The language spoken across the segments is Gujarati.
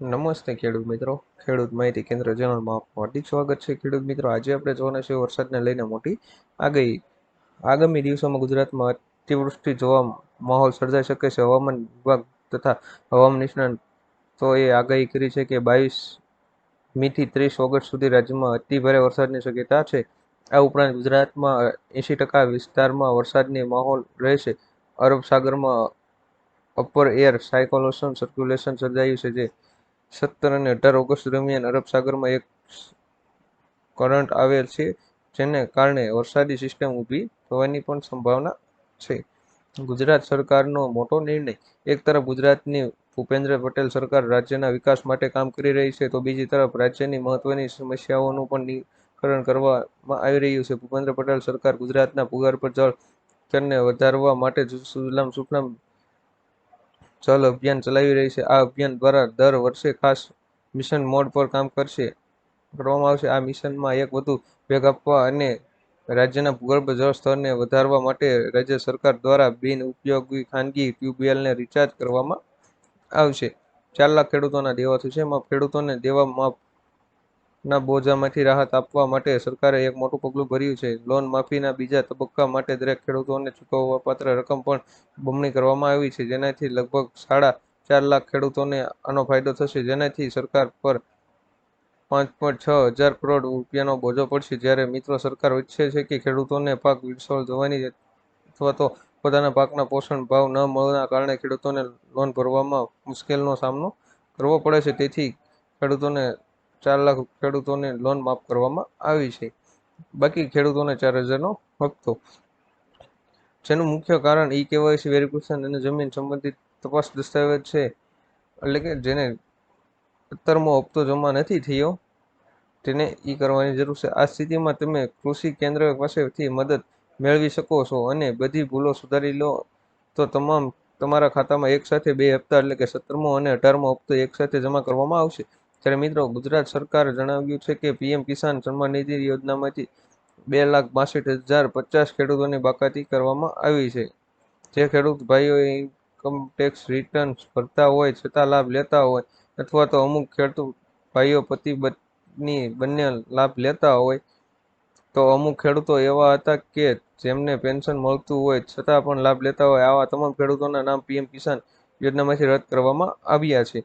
નમસ્તે ખેડૂત મિત્રો. ખેડૂત માહિતી કેન્દ્ર ચેનલમાં આપનું હાર્દિક સ્વાગત છે. ખેડૂત મિત્રો, આજે આપણે જોવાના છે વરસાદને લઈને મોટી આગાહી. આગામી દિવસોમાં ગુજરાતમાં અતિવૃષ્ટિ જોવા માહોલ સર્જાઈ શકે છે. હવામાન વિભાગ તથા હવામાન નિષ્ણાતોએ આગાહી કરી છે કે બાવીસ મીથી ત્રીસ ઓગસ્ટ સુધી રાજ્યમાં અતિભારે વરસાદની શક્યતા છે. આ ઉપરાંત ગુજરાતમાં એંશી ટકા વિસ્તારમાં વરસાદની માહોલ રહેશે. અરબ સાગરમાં અપર એર સાયકોલોશન સર્ક્યુલેશન સર્જાયું છે, જે સત્તર અને અઢાર ઓગસ્ટ દરમિયાન અરબ સાગરમાં એક કરંટ આવેલ છે, જેને કારણે વરસાદી સિસ્ટમ ઊભી થવાની પણ સંભાવના છે. ગુજરાત સરકારનો મોટો નિર્ણય, એક તરફ ગુજરાતની ભૂપેન્દ્ર પટેલ સરકાર રાજ્યના વિકાસ માટે કામ કરી રહી છે, તો બીજી તરફ રાજ્યની મહત્વની સમસ્યાઓનું પણ નિરાકરણ કરવામાં આવી રહ્યું છે. ભૂપેન્દ્ર પટેલ સરકાર ગુજરાતના ભૂગર્ભ જળ સ્તરને વધારવા માટે સુજલામ સુફલામ જલ અભિયાન ચલાવી રહી છે. આ અભિયાન દ્વારા દર વર્ષે ખાસ મિશન મોડ પર કામ કરશે. કરવામાં આવશે. આ મિશનમાં એક વધુ વેગ આપવા અને રાજ્યના ભૂગર્ભ જળ સ્તરને વધારવા માટે રાજ્ય સરકાર દ્વારા બિન ઉપયોગી ખાનગી ટ્યુબવેલને રિચાર્જ કરવામાં આવશે. ચાર લાખ ખેડૂતોના દેવા થશે. એમાં ખેડૂતોને દેવા માફના બોજામાંથી રાહત આપવા માટે સરકારે એક મોટું પગલું ભર્યું છે. લોન માફીના બીજા તબક્કા માટે દરેક ખેડૂતોને ચૂકવવાપાત્ર રકમ પણ બમણી કરવામાં આવી છે. જેનાથી લગભગ સાડા ચાર લાખ ખેડૂતોને આનો ફાયદો થશે. જેનાથી સરકાર પર પાંચ પોઈન્ટ છ હજાર કરોડ રૂપિયાનો બોજો પડશે. જ્યારે મિત્રો સરકાર ઈચ્છે છે કે ખેડૂતોને પાક વિસળ જવાની અથવા તો પોતાના પાકના પોષણ ભાવ ન મળવાના કારણે ખેડૂતોને લોન ભરવામાં મુશ્કેલીનો સામનો કરવો પડે છે. તેથી ખેડૂતોને ચાર લાખ ખેડૂતોને લોન માફ કરવામાં આવી છે. બાકી ખેડૂતોને ચાર હજારનો હપ્તો. જેનું મુખ્ય કારણ ઈ કેવાયસી વેરિફિકેશન અને જમીન સંબંધિત તપાસ દસ્તાવેજ છે. એટલે કે જેને સત્તરમો હપ્તો જમા નથી થયો, તેને ઈ કરવાની જરૂર છે. આ સ્થિતિમાં તમે કૃષિ કેન્દ્ર પાસેથી મદદ મેળવી શકો છો અને બધી ભૂલો સુધારી લો. તો તમામ, તમારા ખાતામાં એક સાથે બે હપ્તા એટલે કે સત્તરમો અને અઢારમો હપ્તો એક સાથે જમા કરવામાં આવશે. ત્યારે મિત્રો ગુજરાત સરકારે જણાવ્યું છે કે પીએમ કિસાન સન્માન નિધિ યોજનામાંથી બે લાખ બાસઠ હજાર પચાસ ખેડૂતોની બાકાતી કરવામાં આવી છે. જે ખેડૂત ભાઈઓએ ઇન્કમ ટેક્સ રિટર્ન્સ ભરતા હોય, છતાં લાભ લેતા હોય અથવા તો અમુક ખેડૂત ભાઈઓ પતિ પત્ની બંને લાભ લેતા હોય, તો અમુક ખેડૂતો એવા હતા કે જેમને પેન્શન મળતું હોય, છતાં પણ લાભ લેતા હોય, આવા તમામ ખેડૂતોના નામ પીએમ કિસાન યોજનામાંથી રદ કરવામાં આવ્યા છે.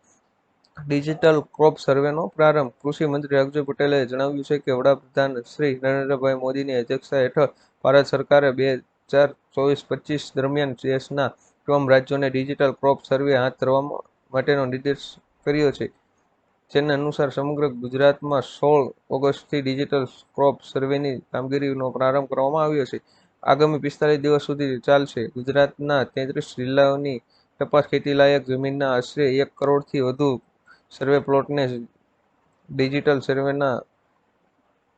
ડિજિટલ ક્રોપ સર્વેનો પ્રારંભ. કૃષિ મંત્રી અક્ષય પટેલે જણાવ્યું છે કે વડાપ્રધાન શ્રી નરેન્દ્રભાઈ મોદીની અધ્યક્ષતા હેઠળ ભારત સરકારે બે હજાર ચોવીસ પચીસ દરમિયાન દેશના તમામ રાજ્યોને ડિજિટલ ક્રોપ સર્વે હાથ ધરવા માટેનો નિર્દેશ કર્યો છે. જેના અનુસાર સમગ્ર ગુજરાતમાં સોળ ઓગસ્ટથી ડિજિટલ ક્રોપ સર્વેની કામગીરીનો પ્રારંભ કરવામાં આવ્યો છે. આગામી પિસ્તાલીસ દિવસ સુધી ચાલશે. ગુજરાતના તેત્રીસ જિલ્લાઓની તપાસ ખેતીલાયક જમીનના આશરે એક કરોડથી વધુ સર્વે પ્લોટને ડિજિટલ સર્વેના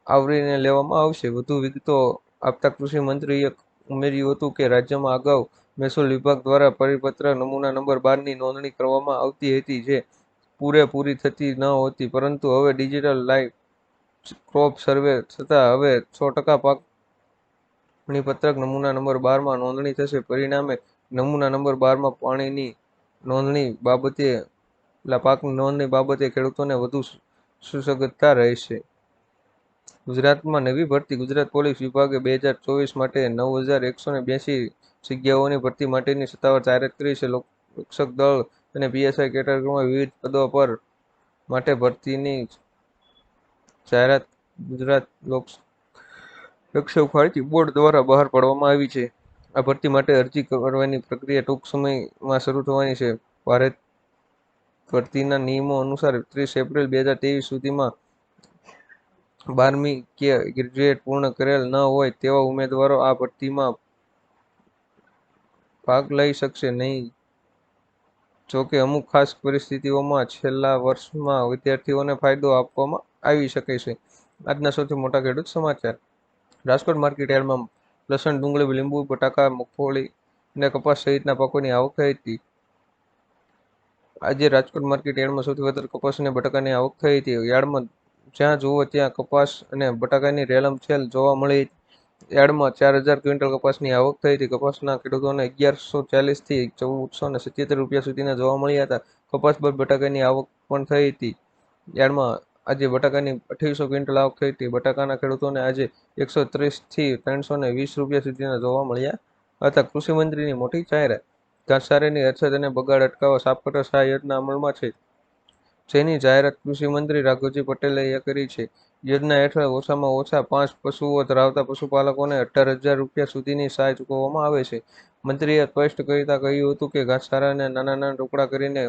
આવરીને લેવામાં આવશે. વધુ વિગતો આપતા કૃષિ મંત્રીએ ઉમેર્યું હતું કે રાજ્યમાં અગાઉ મહેસૂલ વિભાગ દ્વારા પરિપત્ર નમૂના નંબર બારની નોંધણી કરવામાં આવતી હતી જે પૂરેપૂરી થતી ન હોતી, પરંતુ હવે ડિજિટલ લાઈવ ક્રોપ સર્વે થતાં હવે સો ટકા પાક પત્રક નમૂના નંબર બારમાં નોંધણી થશે. પરિણામે નમૂના નંબર બારમાં પાણીની નોંધણી બાબતે પાકની નોંધણી બાબતે ખેડૂતોને વધુ સુસગતતા રહેશે. ગુજરાતમાં નવી ભરતી ગુજરાત પોલીસ વિભાગે બે હજાર ચોવીસ માટે નવ હજાર એકસો ને બ્યાસી જગ્યાઓની ભરતી માટેની સત્તાવાર જાહેરાત કરી છે. રક્ષક દળ અને પીએસઆઈ કેટેગરીમાં વિવિધ પદો પર માટે ભરતીની જાહેરાત ગુજરાત લોક રક્ષક બોર્ડ દ્વારા બહાર પાડવામાં આવી છે. આ ભરતી માટે અરજી કરવાની પ્રક્રિયા ટૂંક સમયમાં શરૂ થવાની છે. ભારત ભરતીના નિયમો અનુસાર ત્રીસ એપ્રિલ બે હજાર ત્રેવીસ સુધીમાં બારમી કે ગ્રેજ્યુએટ પૂર્ણ કરેલ ન હોય તેવા ઉમેદવારો આ ભરતીમાં ભાગ લઈ શકશે નહીં. જોકે અમુક ખાસ પરિસ્થિતિઓમાં છેલ્લા વર્ષમાં વિદ્યાર્થીઓને ફાયદો આપવામાં આવી શકે છે. આજના સૌથી મોટા ખેડૂત સમાચાર. રાજકોટ માર્કેટ યાર્ડમાં લસણ ડુંગળી લીંબુ, બટાકા, મગફળી અને કપાસ સહિતના પાકોની આવક થઈ હતી. આજે રાજકોટ માર્કેટ યાર્ડમાં સૌથી વધારે કપાસ અને બટાકાની આવક થઈ હતી. યાર્ડમાં જ્યાં જુઓ ત્યાં કપાસ અને બટાકાની રેલમ છેલ જોવા મળી યાર્ડમાં ચાર હજાર ક્વિન્ટલ કપાસની આવક થઈ હતી. કપાસના ખેડૂતોને અગિયારસો ચાલીસથી ચૌદસો ને સિત્તેર રૂપિયા સુધીના જોવા મળ્યા હતા. કપાસ બાદ બટાકાની આવક પણ થઈ હતી. યાર્ડમાં આજે બટાકાની અઠ્યાવીસો ક્વિન્ટલ આવક થઈ હતી. બટાકાના ખેડૂતોને આજે એકસો ત્રીસથી ત્રણસો ને વીસ રૂપિયા સુધીના જોવા મળ્યા હતા. કૃષિ મંત્રીની મોટી જાહેરાત. ઘાસચારાની અછત અને બગાડ અટકાવવા સાપકોટા સહાય યોજના અમલમાં છે. જેની જાહેરાત કૃષિ મંત્રી રાઘવજી પટેલે કરી છે. યોજના હેઠળ ઓછામાં ઓછા પાંચ પશુઓ ધરાવતા પશુપાલકોને અઢાર હજાર રૂપિયા સુધીની સહાય ચૂકવવામાં આવે છે. મંત્રીએ સ્પષ્ટ કરતા કહ્યું હતું કે ઘાસચારાને નાના નાના ટુકડા કરીને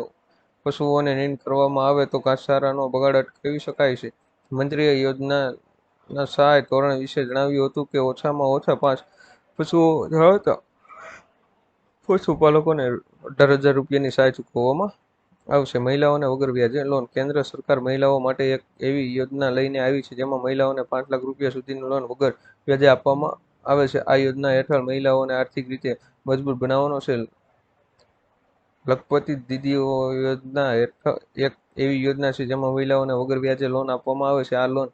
પશુઓને નીંદ કરવામાં આવે તો ઘાસચારાનો બગાડ અટકાવી શકાય છે. મંત્રીએ યોજનાના સહાય ધોરણ વિશે જણાવ્યું હતું કે ઓછામાં ઓછા પાંચ પશુઓ ધરાવતા પશુપાલકોને અઢાર હજાર રૂપિયાની સહાય ચૂકવવામાં આવશે? મહિલાઓને વગર વ્યાજે લોન કેન્દ્ર સરકાર મહિલાઓ માટે એક એવી યોજના લઈને આવી છે, જેમાં મહિલાઓને પાંચ લાખ રૂપિયા સુધીની લોન વગર વ્યાજે આપવામાં આવે છે. આ યોજના હેઠળ મહિલાઓને આર્થિક રીતે મજબૂત બનાવવાનો છે. લખપતિ દીદીઓ યોજના હેઠળ એક એવી યોજના છે, જેમાં મહિલાઓને વગર વ્યાજે લોન આપવામાં આવે છે. આ લોન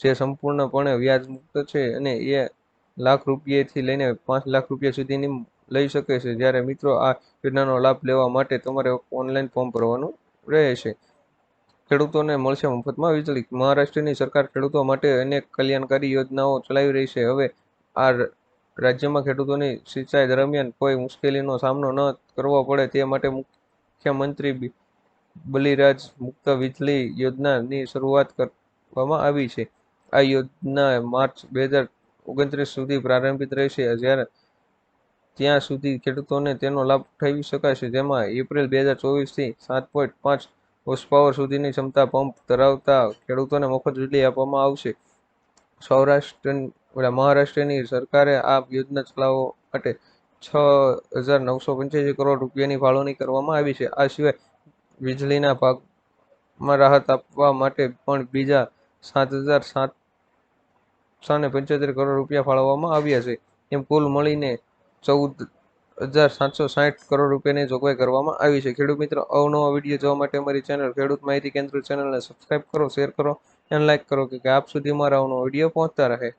જે સંપૂર્ણપણે વ્યાજ મુક્ત છે અને એ લાખ રૂપિયાથી લઈને પાંચ લાખ રૂપિયા સુધીની લઈ શકે છે. જ્યારે મિત્રો આ યોજનાનો લાભ લેવા માટે તમારે ઓનલાઈન ફોર્મ ભરવાનું રહે છે ખેડૂતોને મળશે મફતમાં વીજળી. મહારાષ્ટ્રની સરકાર ખેડૂતો માટે અનેક કલ્યાણકારી યોજનાઓ ચલાવી રહી છે. હવે આ રાજ્યમાં ખેડૂતોની સિંચાઈ દરમિયાન કોઈ મુશ્કેલીનો સામનો ન કરવો પડે તે માટે મુખ્યમંત્રી બલિરાજ મુક્ત વીજળી યોજનાની શરૂઆત કરવામાં આવી છે. આ યોજના માર્ચ બે હજાર ઓગણત્રીસ સુધી પ્રારંભિત રહેશે. જ્યારે ત્યાં સુધી ખેડૂતોને તેનો લાભ ઉઠાવી શકાશે જેમાં એપ્રિલ બે હજાર ચોવીસથી સાત પોઈન્ટ પાંચ હોર્સપાવર સુધીની ક્ષમતા પંપ ધરાવતા ખેડૂતોને મફત વીજળી આપવામાં આવશે. સૌરાષ્ટ્ર મહારાષ્ટ્રની સરકારે આ યોજના ચલાવવા માટે છ હજાર નવસો પંચ્યાસી કરોડ રૂપિયાની ફાળવણી કરવામાં આવી છે. આ સિવાય વીજળીના ભાગમાં રાહત આપવા માટે પણ બીજા સાત હજાર સાતસો ને પંચોતેર કરોડ રૂપિયા ફાળવવામાં આવ્યા છે. એમ કુલ મળીને ચૌદ હજાર સાતસો સાઠ કરોડ રૂપિયાની જોગવાઈ કરવામાં આવી છે. ખેડૂત મિત્રો, અવનવા વીડિયો જોવા માટે અમારી ચેનલ ખેડૂત માહિતી કેન્દ્ર ચેનલને સબસ્ક્રાઈબ કરો શેર કરો અને લાઇક કરો કે આપ સુધી મારા અવનવો વીડિયો પહોંચતા રહે.